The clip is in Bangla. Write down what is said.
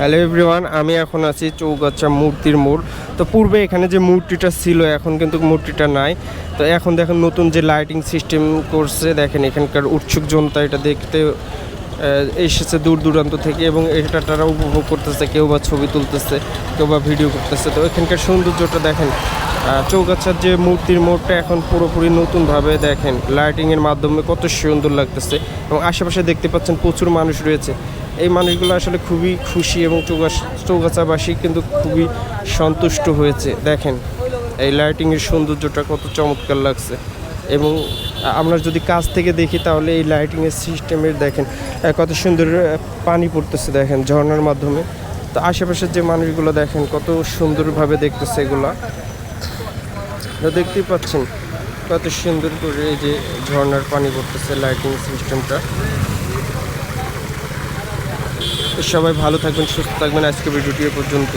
হ্যালো এভরিওয়ান আমি এখন আছি চৌগাছা মূর্তির মোড়। তো পূর্বে এখানে যে মূর্তিটা ছিল, এখন কিন্তু মূর্তিটা নাই। তো এখন দেখেন নতুন যে লাইটিং সিস্টেম করছে, দেখেন এখানকার উৎসুক জনতা এটা দেখতে এসেছে দূর দূরান্ত থেকে এবং এটা তারা উপভোগ করতেছে, কেউ বা ছবি তুলতেছে, কেউ বা ভিডিও করতেছে। তো এখানকার সৌন্দর্যটা দেখেন চৌগাছার যে মূর্তির মোড়টা এখন পুরোপুরি নতুনভাবে দেখেন। লাইটিংয়ের মাধ্যমে কত সুন্দর লাগতেছে এবং আশেপাশে দেখতে পাচ্ছেন প্রচুর মানুষ রয়েছে। এই মানুষগুলো আসলে খুবই খুশি এবং চৌগাছ, চৌগাছাবাসী কিন্তু খুবই সন্তুষ্ট হয়েছে। দেখেন, এই লাইটিংয়ের সৌন্দর্যটা কত চমৎকার লাগছে। এবং আমরা যদি কাছ থেকে দেখি তাহলে এই লাইটিংয়ের সিস্টেমের দেখেন কত সুন্দর পানি পড়তেছে দেখেন ঝর্ণার মাধ্যমে। তো আশেপাশের যে মানুষগুলো দেখেন কত সুন্দরভাবে দেখতেছে এগুলা। দেখতেই পাচ্ছেন কত সুন্দর করে এই যে ঝর্নার পানি পড়তেছে লাইটিং সিস্টেমটা সবাই ভালো থাকবেন, সুস্থ থাকবেন। আজকে ভিডিওটি পর্যন্ত